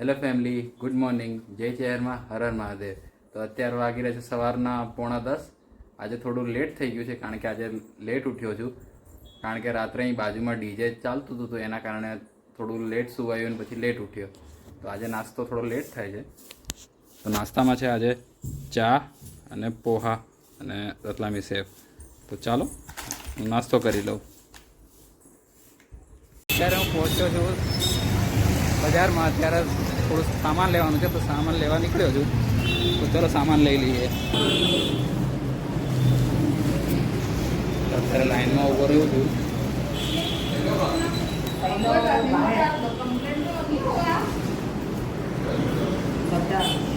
Hello family, good morning. જય શહેરમાં હર મહાદેવ. તો અત્યારે વાગી રહ્યા છે સવારના પોણા દસ. આજે થોડું લેટ થઈ ગયું છે કારણ કે આજે લેટ ઉઠ્યો છું. કારણ કે રાત્રે અહીં બાજુમાં ડીજે ચાલતું હતું તો એના કારણે થોડું લેટ સુવાયું અને પછી લેટ ઉઠ્યો. તો આજે નાસ્તો થોડો લેટ થાય છે. તો નાસ્તામાં છે આજે ચા અને પોહા અને રતલામી સેવ. તો ચાલો, હું નાસ્તો કરી લઉં. અત્યારે હું પહોંચ્યો છું બજારમાં. અત્યારે થોડું સામાન લેવાનું છે, તો સામાન લેવા નીકળ્યો છું. તો ચલો સામાન લઈ લઈએ. અત્યારે લાઈનમાં ઊભો રહ્યો છું. તો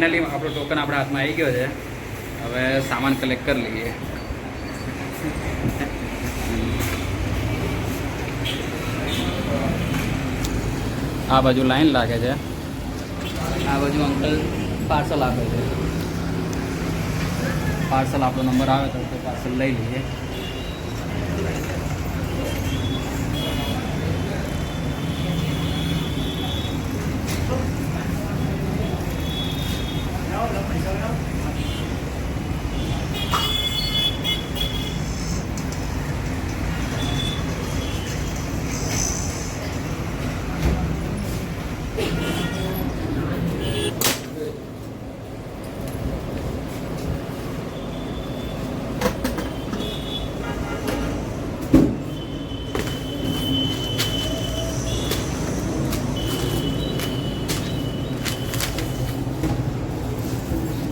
ફાઇનલી આપણો ટોકન આપણા હાથમાં આવી ગયો છે. હવે સામાન કલેક્ટ કરી લઈએ. આ બાજુ લાઈન લાગે છે. આ બાજુ અંકલ પાર્સલ આપે છે. પાર્સલ આપણો નંબર આવે તો પાર્સલ લઈ લઈએ.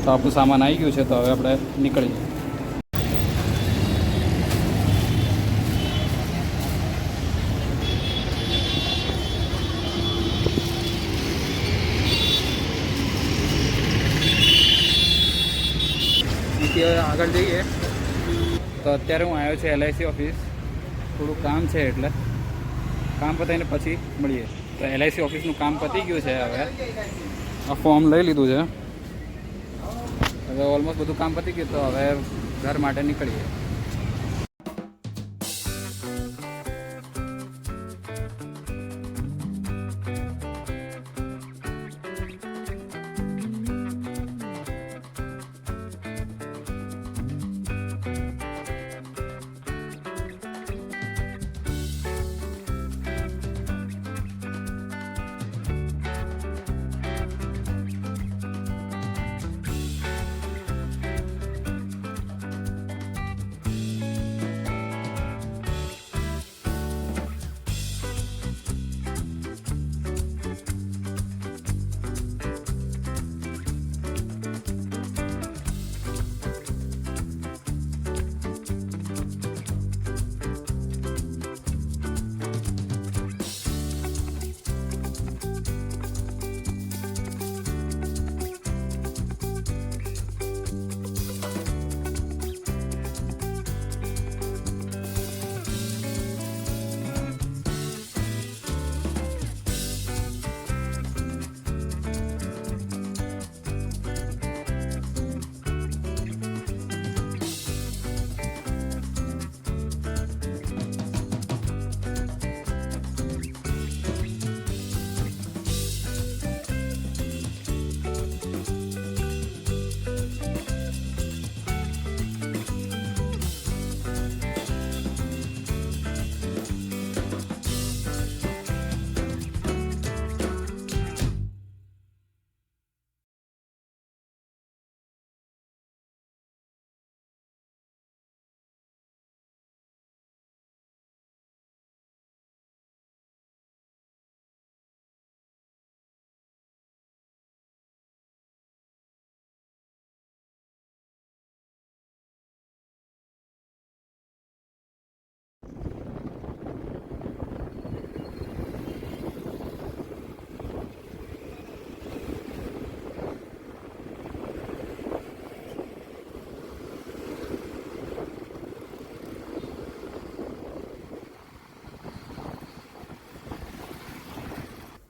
તો આપણું સામાન આવી ગયું છે તો હવે આપણે હવે આગળ જઈએ. તો અત્યારે હું આવ્યો છું એલઆઈસી ઓફિસ થોડું કામ છે એટલે. કામ પતાવીને પછી મળીએ. તો એલઆઈસી ઓફિસનું કામ પતી ગયું છે હવે. આ ફોર્મ લઈ લીધું છે. હવે ઓલમોસ્ટ બધું કામ પતી ગયું તો હવે ઘર માટે નીકળીએ.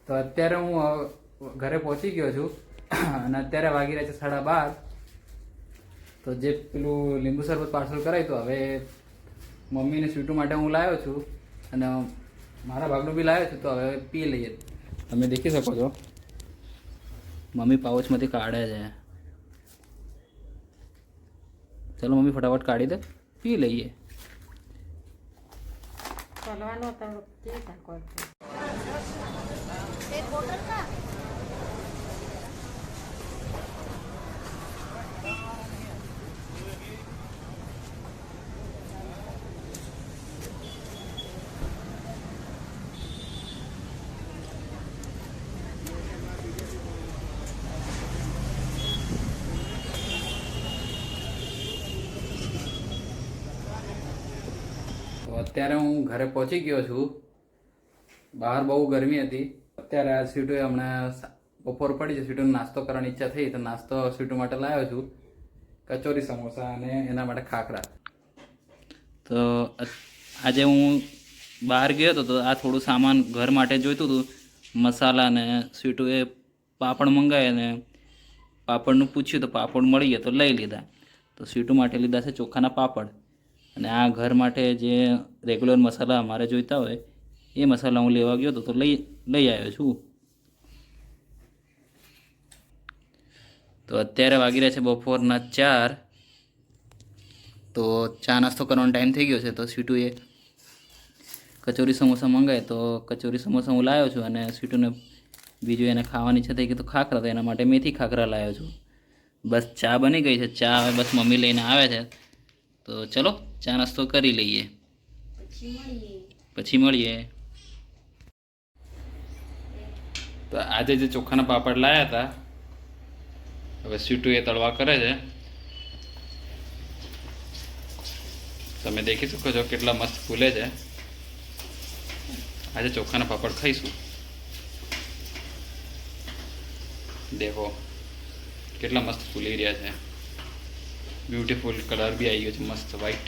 તો અત્યારે હું ઘરે પહોંચી ગયો છું અને અત્યારે વાગી રહ્યા છે સાડા બાર. તો જે પેલું લીંબુ શરબત પાર્સલ કરાય તો હવે મમ્મીને સ્વીટુ માટે હું લાવ્યો છું અને મારા ભાગનું બી લાવ્યો છું, તો હવે પી લઈએ. તમે દેખી શકો છો. મમ્મી પાઉચમાંથી કાઢે છે. ચલો મમ્મી ફટાફટ કાઢી દે, પી લઈએ. ચલવાનો અત્યારે હું ઘરે પહોંચી ગયો છું. બહાર બહુ ગરમી હતી. અત્યારે આ સ્વીટુએ હમણાં બપોર પડી છે, સ્વીટુનો નાસ્તો કરવાની ઈચ્છા થઈ તો નાસ્તો સ્વીટુ માટે લાવ્યો છું. કચોરી સમોસા અને એના માટે ખાખરા. તો આજે હું બહાર ગયો હતો તો આ થોડું સામાન ઘર માટે જોઈતું હતું. મસાલા ને સ્વીટુએ પાપડ મંગાવ્યા અને પાપડનું પૂછ્યું તો પાપડ મળી ગયા તો લઈ લીધા. તો સ્વીટુ માટે લીધા છે ચોખાના પાપડ. અને આ ઘર માટે જે રેગ્યુલર મસાલા અમારે જોઈતા હોય, એ મસાલા હું લેવા ગયો હતો તો લઈ લઈ આવ્યો છું. તો અત્યારે વાગી રહ્યા છે બપોરના ચાર. તો ચા નાસ્તો કરવાનો ટાઈમ થઈ ગયો છે તો સ્વીટુએ કચોરી સમોસા મંગાય તો કચોરી સમોસા હું લાવ્યો છું અને સ્વીટુને બીજું એને ખાવાની ઈચ્છા થઈ કે તો ખાખરા તો એના માટે મેથી ખાખરા લાવ્યો છું. બસ ચા બની ગઈ છે ચા હવે બસ મમ્મી લઈને આવે છે. તો ચલો ચા નાસ્તો કરી લઈએ. પછી મળીએ. તો આજે જે ચોખાના પાપડ લાયા હતા, હવે સ્વીટુ એ તળવા કરે છે. તમે દેખી શકો છો કેટલા મસ્ત ફૂલે છે. આજે ચોખાના પાપડ ખાઈશું. દેખો, કેટલા મસ્ત ફૂલી રહ્યા છે. બ્યુટીફુલ કલર બી આવી ગયો છે, મસ્ત વ્હાઈટ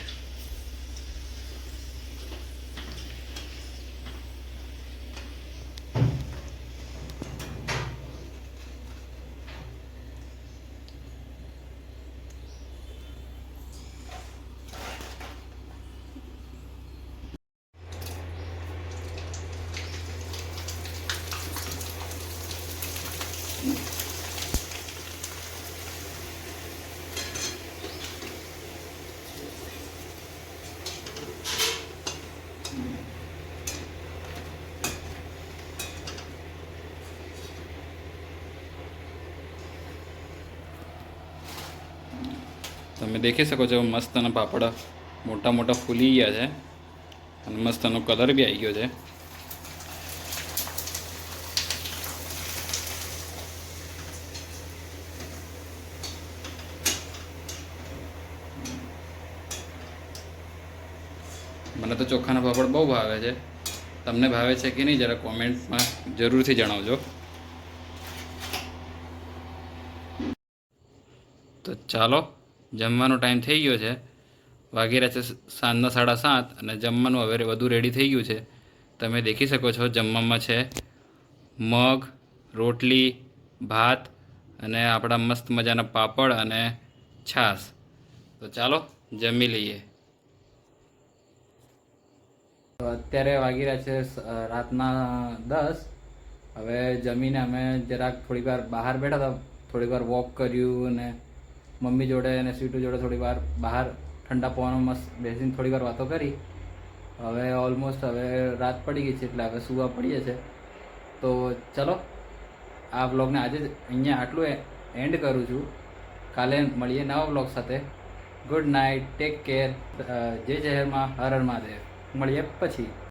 તમે દેખી શકો છો મસ્ત અને પાપડ મોટા મોટા ફૂલી ગયા છે અને મસ્ત એનો કલર બી આવી ગયો છે. મને તો ચોખાના પાપડ બહુ ભાવે છે. તમને ભાવે છે કે નહીં, જરા કોમેન્ટમાં જરૂરથી જણાવજો. તો ચાલો જમવાનો ટાઈમ થઈ ગયો છે. વાગી રહ્યા છે સાંજના સાડા સાત અને જમવાનું હવે બધું રેડી થઈ ગયું છે. તમે દેખી શકો છો જમવામાં છે મગ, રોટલી, ભાત અને આપણા મસ્ત મજાના પાપડ અને છાશ. તો ચાલો જમી લઈએ. અત્યારે વાગી રહ્યા છે રાતના દસ. હવે જમીને અમે જરાક થોડીક વાર બહાર બેઠા હતા. થોડીક વાર વોક કર્યું અને મમ્મી જોડે અને સ્વીટુ જોડે થોડી વાર બહાર ઠંડા પવનમાં મસ્ત બેસીને થોડી વાર વાતો કરી. હવે ઓલમોસ્ટ હવે રાત પડી ગઈ છે એટલે હવે સુવા પડીએ છે. તો ચલો, આ વ્લોગને આજે જ અહીંયા આટલું એન્ડ કરું છું. કાલે મળીએ નવા વ્લોગ સાથે. ગુડ નાઇટ ટેક કેર જય શહેરમાં હર હર મહાદેવ. મળીએ પછી.